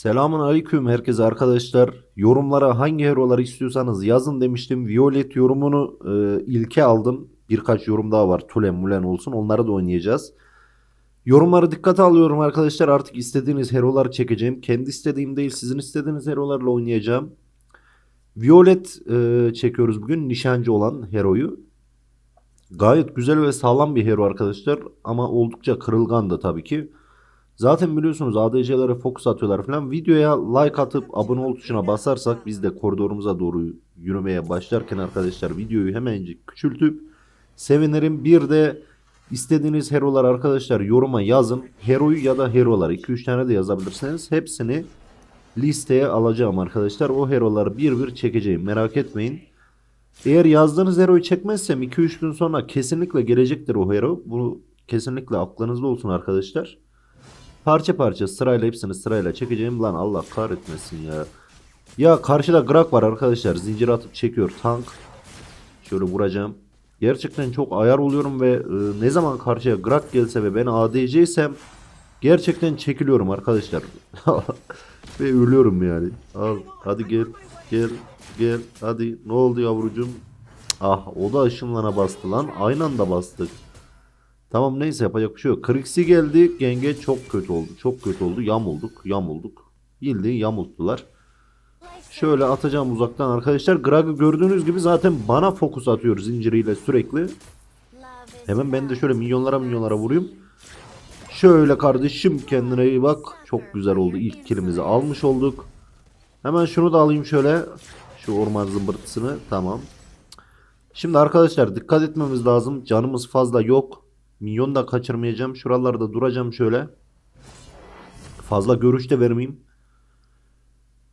Selamun aleyküm herkese arkadaşlar. Yorumlara hangi heroları istiyorsanız yazın demiştim. Violet yorumunu e, ilke aldım. Birkaç yorum daha var. Tulen mulen olsun. Onları da oynayacağız. Yorumları dikkate alıyorum arkadaşlar. Artık istediğiniz heroları çekeceğim. Kendi istediğim değil sizin istediğiniz herolarla oynayacağım. Violet e, çekiyoruz bugün. Nişancı olan heroyu. Gayet güzel ve sağlam bir hero arkadaşlar. Ama oldukça kırılgan da tabii ki. Zaten biliyorsunuz ADC'lere fokus atıyorlar falan. Videoya like atıp abone ol tuşuna basarsak biz de koridorumuza doğru yürümeye başlarken arkadaşlar videoyu hemencik küçültüp sevinirim. Bir de istediğiniz herolar arkadaşlar yoruma yazın. Heroyu ya da herolar 2-3 tane de yazabilirsiniz. Hepsini listeye alacağım arkadaşlar. O heroları bir bir çekeceğim merak etmeyin. Eğer yazdığınız heroyu çekmezsem 2-3 gün sonra kesinlikle gelecektir o hero. Bu kesinlikle aklınızda olsun arkadaşlar. Parça parça sırayla hepsini sırayla çekeceğim. Lan Allah kahretmesin ya. Ya karşıda Grak var arkadaşlar. Zincir atıp çekiyor. Tank. Şöyle vuracağım. Gerçekten çok ayar oluyorum ve e, ne zaman karşıya Grak gelse ve ben ADC isem gerçekten çekiliyorum arkadaşlar. ve ölüyorum yani. Al hadi gel gel gel hadi ne oldu yavrucum? Ah o da ışınlana bastı lan. Aynı anda bastık. Tamam neyse yapacak bir şey yok. Krixi geldi. Genge çok kötü oldu. Çok kötü oldu. Yamulduk. Yamulduk. Bildiğin yamulttular. Şöyle atacağım uzaktan arkadaşlar. Grag'ı gördüğünüz gibi zaten bana fokus atıyor zinciriyle sürekli. Hemen ben de şöyle milyonlara milyonlara vurayım. Şöyle kardeşim kendine iyi bak. Çok güzel oldu. İlk kilimizi almış olduk. Hemen şunu da alayım şöyle. Şu orman zımbırtısını. Tamam. Şimdi arkadaşlar dikkat etmemiz lazım. Canımız fazla yok. Minyon da kaçırmayacağım. Şuralarda duracağım şöyle. Fazla görüş de vermeyeyim.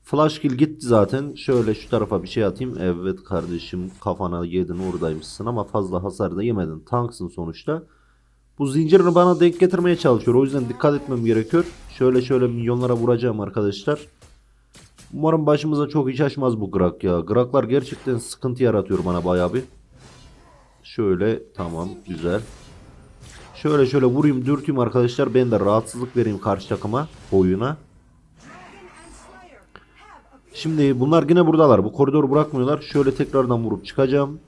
Flash kill gitti zaten. Şöyle şu tarafa bir şey atayım. Evet kardeşim kafana yedin oradaymışsın ama fazla hasar da yemedin. Tanksın sonuçta. Bu zincirini bana denk getirmeye çalışıyor. O yüzden dikkat etmem gerekiyor. Şöyle şöyle milyonlara vuracağım arkadaşlar. Umarım başımıza çok iş açmaz bu Grak ya. Graklar gerçekten sıkıntı yaratıyor bana bayağı bir. Şöyle tamam güzel. Şöyle şöyle vurayım dürteyim arkadaşlar. Ben de rahatsızlık vereyim karşı takıma. Oyuna. Şimdi bunlar yine buradalar. Bu koridoru bırakmıyorlar. Şöyle tekrardan vurup çıkacağım.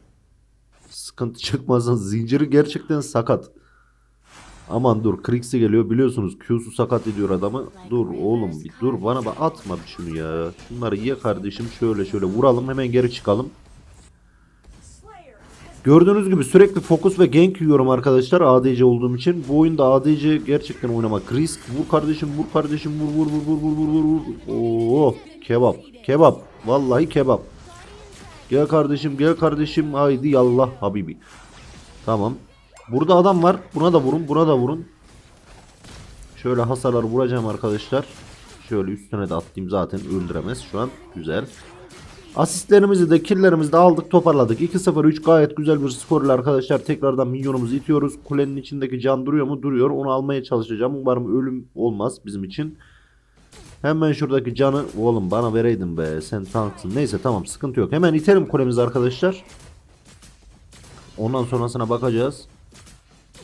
Sıkıntı çıkmasın. Zinciri gerçekten sakat. Aman dur. Krix'i geliyor. Biliyorsunuz Q'su sakat ediyor adamı. Dur oğlum bir dur. Bana bak atma bir şunu ya. Şunları ye kardeşim. Şöyle şöyle vuralım. Hemen geri çıkalım. Gördüğünüz gibi sürekli fokus ve gank yiyorum arkadaşlar ADC olduğum için. Bu oyunda ADC gerçekten oynamak risk. Vur kardeşim vur kardeşim vur vur vur vur vur vur vur. Oo kebap kebap vallahi kebap. Gel kardeşim gel kardeşim haydi yallah habibi. Tamam. Burada adam var. Buna da vurun buna da vurun. Şöyle hasarlar vuracağım arkadaşlar. Şöyle üstüne de atlayayım zaten öldüremez şu an. Güzel. Asistlerimizi de killlerimizi de aldık toparladık. 2-0-3 gayet güzel bir skorla arkadaşlar. Tekrardan minyonumuzu itiyoruz. Kulenin içindeki can duruyor mu? Duruyor. Onu almaya çalışacağım. Umarım ölüm olmaz bizim için. Hemen şuradaki canı oğlum bana vereydin be. Sen tanksın. Neyse tamam sıkıntı yok. Hemen itelim kulemizi arkadaşlar. Ondan sonrasına bakacağız.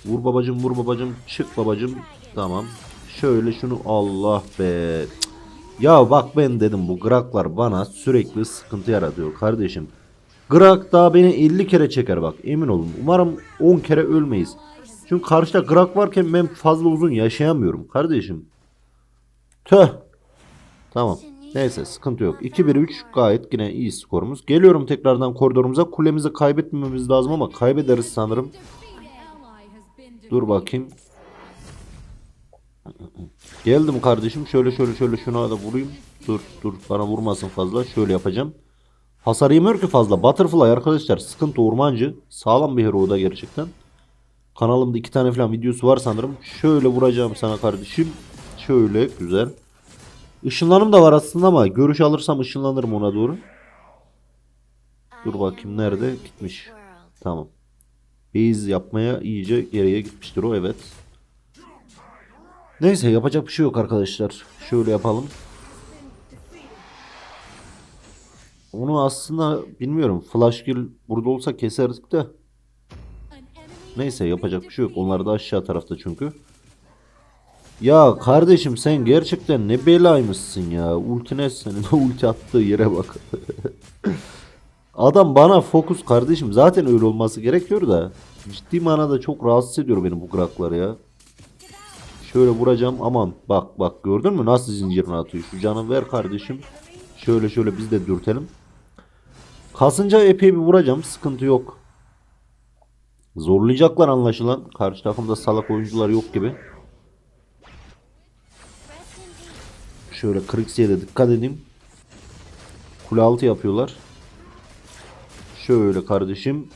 Vur babacım vur babacım. Çık babacım. Tamam. Şöyle şunu Allah be. Ya bak ben dedim bu Graklar bana sürekli sıkıntı yaratıyor kardeşim. Grak daha beni 50 kere çeker bak emin olun. Umarım 10 kere ölmeyiz. Çünkü karşıda Grak varken ben fazla uzun yaşayamıyorum kardeşim. Tüh. Tamam. Neyse sıkıntı yok. 2-1-3 gayet yine iyi skorumuz. Geliyorum tekrardan koridorumuza. Kulemizi kaybetmememiz lazım ama kaybederiz sanırım. Dur bakayım. Geldim kardeşim. Şöyle şöyle şöyle şuna da vurayım. Dur dur bana vurmasın fazla. Şöyle yapacağım. Hasar yemiyor ki fazla. Butterfly arkadaşlar sıkıntı ormancı. Sağlam bir hero da gerçekten. Kanalımda iki tane falan videosu var sanırım. Şöyle vuracağım sana kardeşim. Şöyle güzel. Işınlanım da var aslında ama görüş alırsam ışınlanırım ona doğru. Dur bakayım nerede? Gitmiş. Tamam. Base yapmaya iyice geriye gitmiştir o evet. Neyse yapacak bir şey yok arkadaşlar. Şöyle yapalım. Onu aslında bilmiyorum. Flash kill burada olsa keserdik de. Neyse yapacak bir şey yok. Onlar da aşağı tarafta çünkü. Ya kardeşim sen gerçekten ne belaymışsın ya. Ultine senin ulti attığı yere bak. Adam bana fokus kardeşim. Zaten öyle olması gerekiyor da. Ciddi manada çok rahatsız ediyor beni bu graklar ya. Şöyle vuracağım aman bak bak gördün mü nasıl zincirini atıyor. Şu canı ver kardeşim. Şöyle şöyle biz de dürtelim. Kasınca epey bir vuracağım sıkıntı yok. Zorlayacaklar anlaşılan. Karşı takımda salak oyuncular yok gibi. Şöyle Krix'e de dikkat edeyim. Kule altı yapıyorlar. Şöyle kardeşim.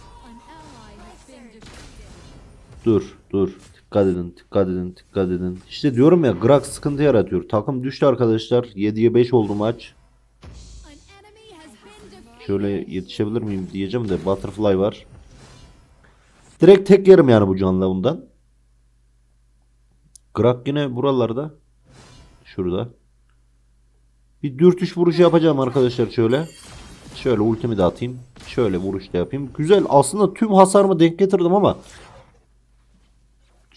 Dur dur. Dikkat edin dikkat edin dikkat edin. İşte diyorum ya Grax sıkıntı yaratıyor. Takım düştü arkadaşlar. 7'ye 5 oldu maç. Şöyle yetişebilir miyim diyeceğim de Butterfly var. Direkt tek yerim yani bu canlı bundan. Grak yine buralarda. Şurada. Bir dürtüş vuruşu yapacağım arkadaşlar şöyle. Şöyle ultimi de atayım. Şöyle vuruş da yapayım. Güzel. Aslında tüm hasarımı denk getirdim ama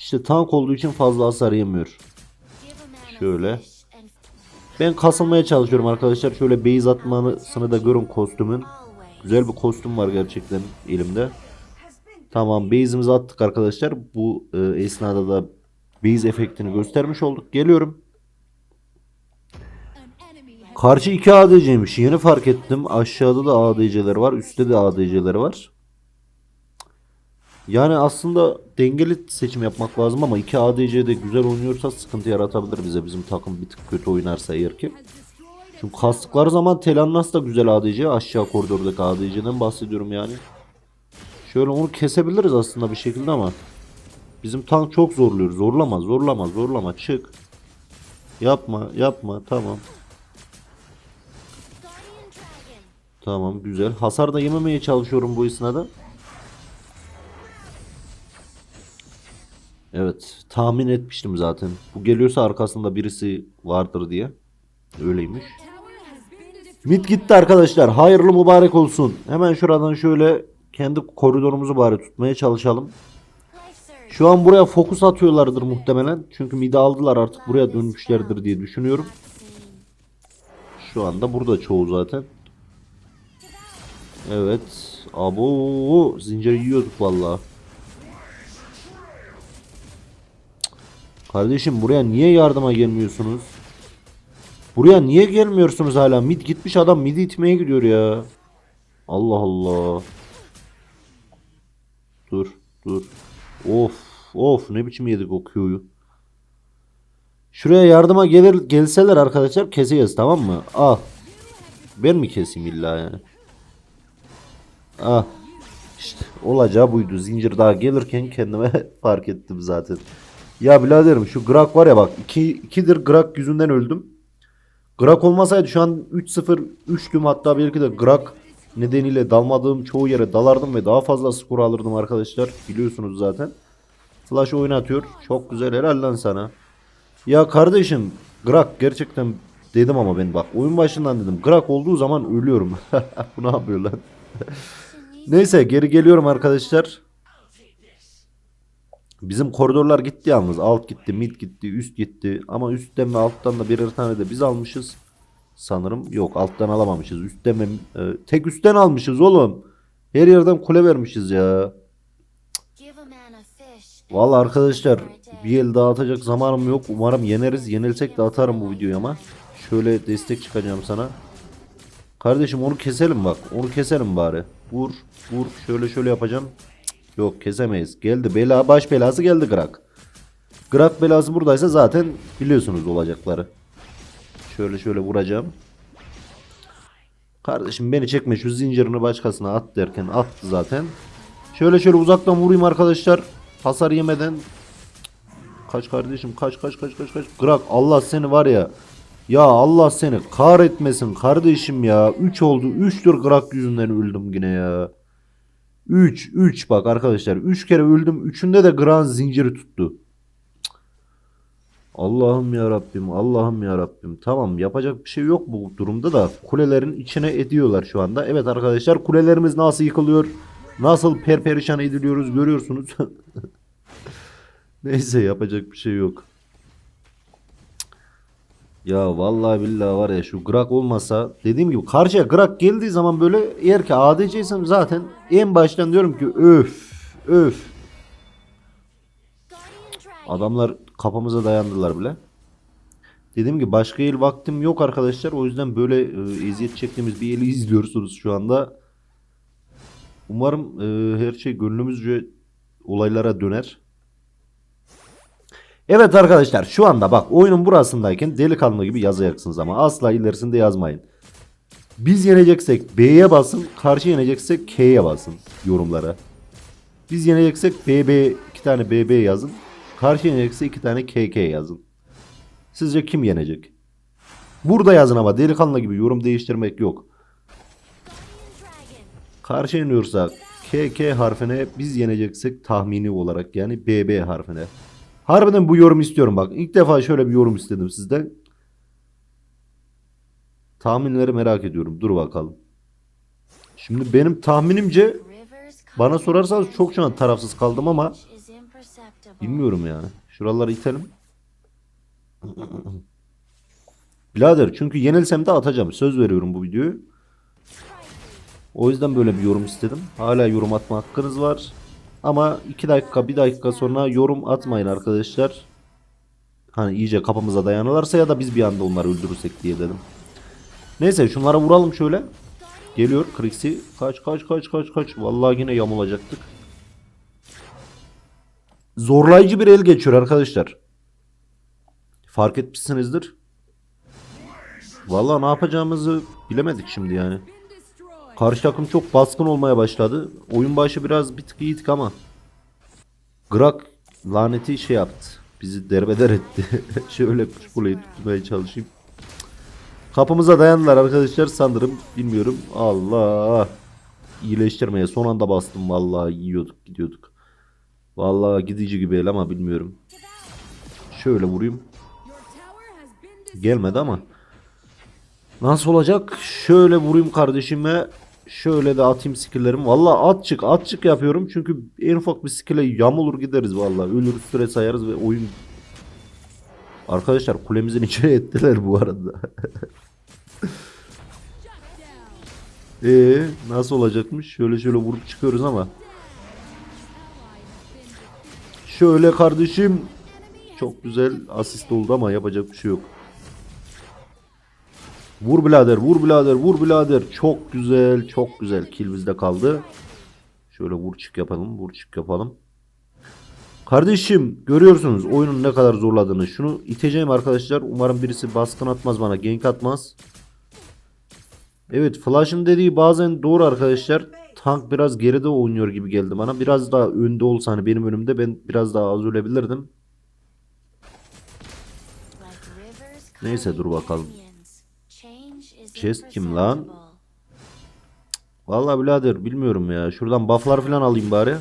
işte tank olduğu için fazla hasar yemiyor. Şöyle. Ben kasılmaya çalışıyorum arkadaşlar. Şöyle base atmasını da görün kostümün. Güzel bir kostüm var gerçekten elimde. Tamam base'imizi attık arkadaşlar. Bu e, esnada da base efektini göstermiş olduk. Geliyorum. Karşı iki ADC'ymiş. Yeni fark ettim. Aşağıda da ADC'ler var. Üstte de ADC'ler var. Yani aslında dengeli seçim yapmak lazım ama iki ADC de güzel oynuyorsa sıkıntı yaratabilir bize. Bizim takım bir tık kötü oynarsa eğer ki. Çünkü kastıkları zaman Telannas da güzel ADC. Aşağı koridordaki ADC'den bahsediyorum yani. Şöyle onu kesebiliriz aslında bir şekilde ama. Bizim tank çok zorluyor. Zorlama, zorlama, zorlama. Çık. Yapma, yapma. Tamam. Tamam, güzel. Hasar da yememeye çalışıyorum bu esnada. Evet, tahmin etmiştim zaten. Bu geliyorsa arkasında birisi vardır diye. Öyleymiş. Mid gitti arkadaşlar. Hayırlı mübarek olsun. Hemen şuradan şöyle kendi koridorumuzu bari tutmaya çalışalım. Şu an buraya fokus atıyorlardır muhtemelen. Çünkü midi aldılar artık buraya dönmüşlerdir diye düşünüyorum. Şu anda burada çoğu zaten. Evet. Abo zinciri yiyorduk vallahi. Kardeşim buraya niye yardıma gelmiyorsunuz? Buraya niye gelmiyorsunuz hala? Mid gitmiş adam mid itmeye gidiyor ya. Allah Allah. Dur dur. Of of ne biçim yedik o Q'yu. Şuraya yardıma gelir gelseler arkadaşlar keseceğiz tamam mı? Al. Ben mi keseyim illa yani? Ah. İşte olacağı buydu. Zincir daha gelirken kendime fark ettim zaten. Ya biraderim şu Grak var ya bak 2 ikidir Grak yüzünden öldüm. Grak olmasaydı şu an 3-0 3'tüm hatta belki de Grak nedeniyle dalmadığım çoğu yere dalardım ve daha fazla skor alırdım arkadaşlar. Biliyorsunuz zaten. Flash oynatıyor. Çok güzel helal lan sana. Ya kardeşim Grak gerçekten dedim ama ben bak oyun başından dedim. Grak olduğu zaman ölüyorum. Bu ne yapıyor lan? Neyse geri geliyorum arkadaşlar. Bizim koridorlar gitti yalnız. Alt gitti, mid gitti, üst gitti. Ama üstten ve alttan da birer tane de biz almışız. Sanırım yok alttan alamamışız. Üstten ve e, tek üstten almışız oğlum. Her yerden kule vermişiz ya. Vallahi arkadaşlar bir el daha atacak zamanım yok. Umarım yeneriz. Yenilsek de atarım bu videoyu ama. Şöyle destek çıkacağım sana. Kardeşim onu keselim bak. Onu keselim bari. Vur, vur. Şöyle şöyle yapacağım. Yok kesemeyiz. Geldi bela baş belası geldi Grak. Grak belası buradaysa zaten biliyorsunuz olacakları. Şöyle şöyle vuracağım. Kardeşim beni çekme şu zincirini başkasına at derken attı zaten. Şöyle şöyle uzaktan vurayım arkadaşlar. Hasar yemeden. Kaç kardeşim kaç kaç kaç kaç kaç. Grak Allah seni var ya. Ya Allah seni kahretmesin kardeşim ya. 3 oldu. 3'tür Grak yüzünden öldüm yine ya. 3 3 bak arkadaşlar 3 kere öldüm. 3'ünde de Gran zinciri tuttu. Allah'ım ya Rabbim, Allah'ım ya Rabbim. Tamam yapacak bir şey yok bu durumda da kulelerin içine ediyorlar şu anda. Evet arkadaşlar kulelerimiz nasıl yıkılıyor? Nasıl perperişan ediliyoruz görüyorsunuz. Neyse yapacak bir şey yok. Ya vallahi billahi var ya şu Grak olmasa dediğim gibi karşıya Grak geldiği zaman böyle eğer ki ADC'ysem zaten en baştan diyorum ki öf öf adamlar kafamıza dayandılar bile. Dediğim gibi başka el vaktim yok arkadaşlar. O yüzden böyle e, eziyet çektiğimiz bir eli izliyorsunuz şu anda. Umarım e, her şey gönlümüzce olaylara döner. Evet arkadaşlar şu anda bak oyunun burasındayken delikanlı gibi yazacaksınız ama asla ilerisinde yazmayın. Biz yeneceksek B'ye basın, karşı yeneceksek K'ye basın yorumlara. Biz yeneceksek BB iki tane BB yazın. Karşı yenecekse iki tane KK yazın. Sizce kim yenecek? Burada yazın ama delikanlı gibi yorum değiştirmek yok. Karşı yeniyorsak KK harfine biz yeneceksek tahmini olarak yani BB harfine. Harbiden bu yorum istiyorum bak. İlk defa şöyle bir yorum istedim sizden. Tahminleri merak ediyorum. Dur bakalım. Şimdi benim tahminimce bana sorarsanız çok şu an tarafsız kaldım ama bilmiyorum yani. Şuraları itelim. Birader çünkü yenilsem de atacağım. Söz veriyorum bu videoyu. O yüzden böyle bir yorum istedim. Hala yorum atma hakkınız var. Ama 2 dakika 1 dakika sonra yorum atmayın arkadaşlar. Hani iyice kapımıza dayanırlarsa ya da biz bir anda onları öldürürsek diye dedim. Neyse şunlara vuralım şöyle. Geliyor Krixi. Kaç kaç kaç kaç kaç. Vallahi yine yamulacaktık. Zorlayıcı bir el geçiyor arkadaşlar. Fark etmişsinizdir. Vallahi ne yapacağımızı bilemedik şimdi yani. Karşı takım çok baskın olmaya başladı. Oyun başı biraz bir tık iyiydik ama. Grak laneti şey yaptı. Bizi derbeder etti. Şöyle kuleyi tutmaya çalışayım. Kapımıza dayandılar arkadaşlar sanırım. Bilmiyorum. Allah. İyileştirmeye son anda bastım. Vallahi yiyorduk gidiyorduk. Vallahi gidici gibi el ama bilmiyorum. Şöyle vurayım. Gelmedi ama. Nasıl olacak? Şöyle vurayım kardeşime. Şöyle de atayım skill'lerim. Valla at çık at çık yapıyorum. Çünkü en ufak bir skill'e yamulur gideriz valla. Ölür süre sayarız ve oyun... Arkadaşlar kulemizin içine ettiler bu arada. Ee nasıl olacakmış? Şöyle şöyle vurup çıkıyoruz ama. Şöyle kardeşim. Çok güzel asist oldu ama yapacak bir şey yok. Vur birader, vur birader, vur birader. Çok güzel, çok güzel. Kill bizde kaldı. Şöyle vur çık yapalım, vur çık yapalım. Kardeşim görüyorsunuz oyunun ne kadar zorladığını. Şunu iteceğim arkadaşlar. Umarım birisi baskın atmaz bana, gank atmaz. Evet, Flash'ın dediği bazen doğru arkadaşlar. Tank biraz geride oynuyor gibi geldi bana. Biraz daha önde olsa hani benim önümde ben biraz daha az ölebilirdim. Neyse dur bakalım. Chest kim lan? Vallahi birader bilmiyorum ya. Şuradan bufflar falan alayım bari.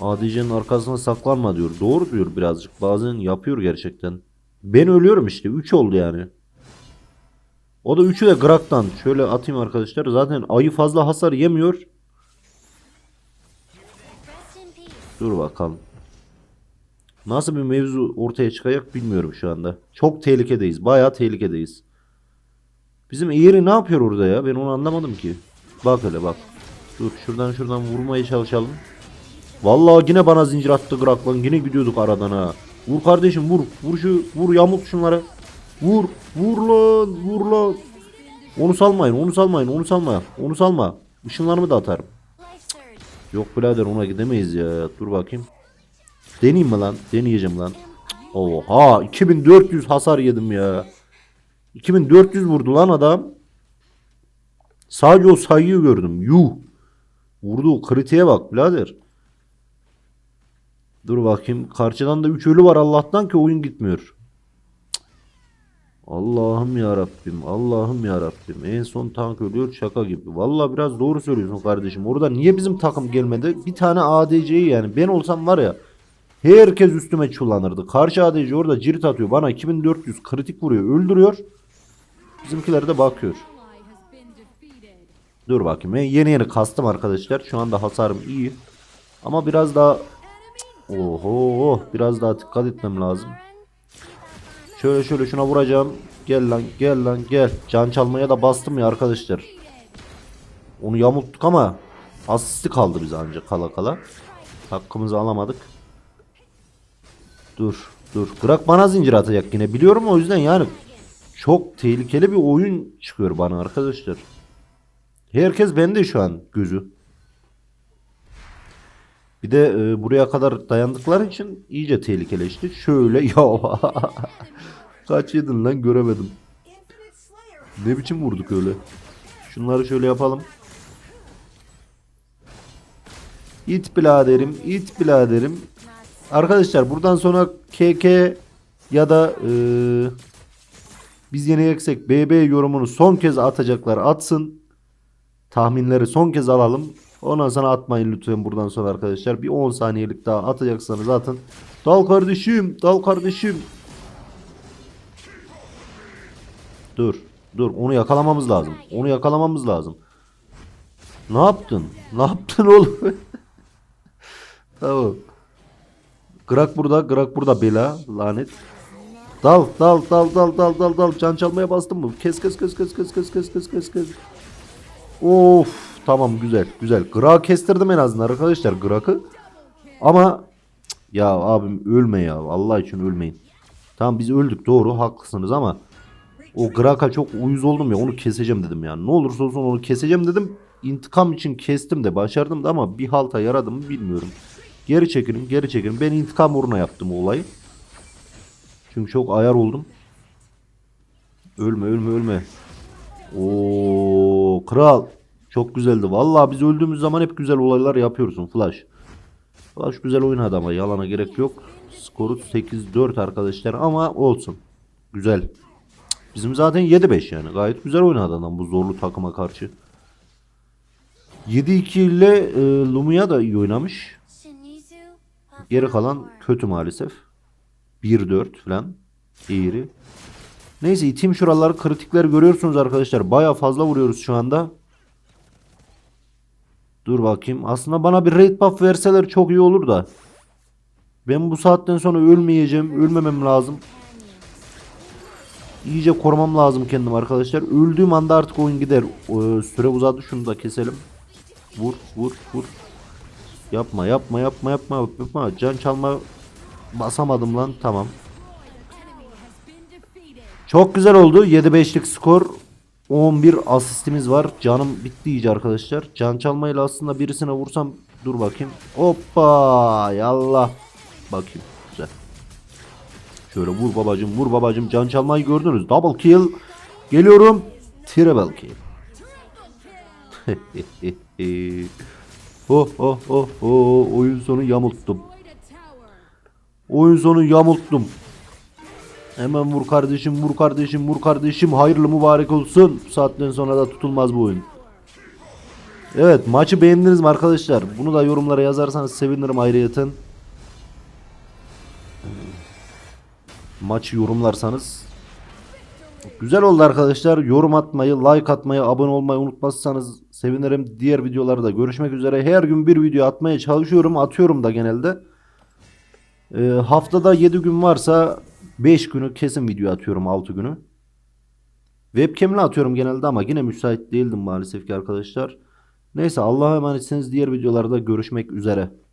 ADC'nin arkasına saklanma diyor. Doğru diyor birazcık. Bazen yapıyor gerçekten. Ben ölüyorum işte. 3 oldu yani. O da 3'ü de Grak'tan. Şöyle atayım arkadaşlar. Zaten ayı fazla hasar yemiyor. Dur bakalım. Nasıl bir mevzu ortaya çıkacak bilmiyorum şu anda. Çok tehlikedeyiz. Bayağı tehlikedeyiz. Bizim eğri ne yapıyor orada ya? Ben onu anlamadım ki. Bak hele bak. Dur şuradan şuradan vurmaya çalışalım. Vallahi yine bana zincir attı Grak lan. Yine gidiyorduk aradan ha. Vur kardeşim vur. Vur şu vur yamuk şunlara. Vur. Vur lan. Vur lan. Onu salmayın. Onu salmayın. Onu salma. Onu salma. Işınlarımı da atarım. Yok birader ona gidemeyiz ya. Dur bakayım. Deneyeyim mi lan? Deneyeceğim lan. Oha 2400 hasar yedim ya. 2400 vurdu lan adam. Sadece o sayıyı gördüm. Yuh. Vurdu kritiğe bak birader. Dur bakayım. Karşıdan da 3 ölü var Allah'tan ki oyun gitmiyor. Allah'ım ya Rabbim. Allah'ım ya Rabbim. En son tank ölüyor şaka gibi. Vallahi biraz doğru söylüyorsun kardeşim. Orada niye bizim takım gelmedi? Bir tane ADC'yi yani ben olsam var ya herkes üstüme çullanırdı. Karşı ADC orada cirit atıyor. Bana 2400 kritik vuruyor. Öldürüyor. Bizimkiler de bakıyor. Dur bakayım. Ben yeni yeni kastım arkadaşlar. Şu anda hasarım iyi. Ama biraz daha Oho biraz daha dikkat etmem lazım. Şöyle şöyle şuna vuracağım. Gel lan gel lan gel. Can çalmaya da bastım ya arkadaşlar. Onu yamulttuk ama asisti kaldı bize ancak kala kala. Hakkımızı alamadık. Dur dur. Grak bana zincir atacak yine. Biliyorum o yüzden yani çok tehlikeli bir oyun çıkıyor bana arkadaşlar. Herkes bende şu an gözü. Bir de e, buraya kadar dayandıkları için iyice tehlikeleşti. Şöyle ya kaç yedin lan göremedim. Ne biçim vurduk öyle. Şunları şöyle yapalım. İt biraderim, it biraderim. Arkadaşlar buradan sonra KK ya da e, biz yeneceksek BB yorumunu son kez atacaklar atsın. Tahminleri son kez alalım. Ondan sonra atmayın lütfen buradan sonra arkadaşlar. Bir 10 saniyelik daha atacaksanız atın. Dal kardeşim, dal kardeşim. Dur, dur. Onu yakalamamız lazım. Onu yakalamamız lazım. Ne yaptın? Ne yaptın oğlum? tamam. Grak burada, Grak burada bela, lanet. Dal, dal, dal, dal, dal, dal, dal. Can çalmaya bastın mı? Kes, kes, kes, kes, kes, kes, kes, kes, kes, kes. Of, tamam güzel, güzel. Grak'ı kestirdim en azından arkadaşlar Grak'ı. Ama ya abim ölme ya. Allah için ölmeyin. Tamam biz öldük doğru haklısınız ama o Grak'a çok uyuz oldum ya onu keseceğim dedim ya. Ne olursa olsun onu keseceğim dedim. İntikam için kestim de başardım da ama bir halta yaradı mı bilmiyorum. Geri çekilin geri çekilin. Ben intikam uğruna yaptım o olayı. Çünkü çok ayar oldum. Ölme ölme ölme. Oo kral. Çok güzeldi. Vallahi biz öldüğümüz zaman hep güzel olaylar yapıyorsun Flash. Flash güzel oynadı ama yalana gerek yok. Skoru 8-4 arkadaşlar ama olsun. Güzel. Bizim zaten 7-5 yani. Gayet güzel oynadı adam bu zorlu takıma karşı. 7-2 ile e, Lumia da iyi oynamış. Geri kalan kötü maalesef. 1-4 falan. Eğri. Neyse itim şuraları kritikler görüyorsunuz arkadaşlar. Baya fazla vuruyoruz şu anda. Dur bakayım. Aslında bana bir raid buff verseler çok iyi olur da. Ben bu saatten sonra ölmeyeceğim. Ölmemem lazım. İyice korumam lazım kendim arkadaşlar. Öldüğüm anda artık oyun gider. Ee, süre uzadı şunu da keselim. Vur vur vur. Yapma yapma yapma yapma yapma. Can çalma basamadım lan tamam. Çok güzel oldu. 7-5'lik skor. 11 asistimiz var. Canım bitti iyice arkadaşlar. Can çalmayla aslında birisine vursam dur bakayım. Hoppa yallah. Bakayım. Güzel. Şöyle vur babacım vur babacım. Can çalmayı gördünüz. Double kill. Geliyorum. Triple kill. oh oh oh oh. Oyun sonu yamulttum. Oyun sonu yamulttum. Hemen vur kardeşim vur kardeşim vur kardeşim hayırlı mübarek olsun. Bu saatten sonra da tutulmaz bu oyun. Evet maçı beğendiniz mi arkadaşlar? Bunu da yorumlara yazarsanız sevinirim ayrıyeten. Maçı yorumlarsanız. Güzel oldu arkadaşlar. Yorum atmayı, like atmayı, abone olmayı unutmazsanız sevinirim. Diğer videolarda görüşmek üzere. Her gün bir video atmaya çalışıyorum. Atıyorum da genelde. Ee, haftada 7 gün varsa 5 günü kesin video atıyorum 6 günü. Webcam'le atıyorum genelde ama yine müsait değildim maalesef ki arkadaşlar. Neyse Allah'a emanetsiniz diğer videolarda görüşmek üzere.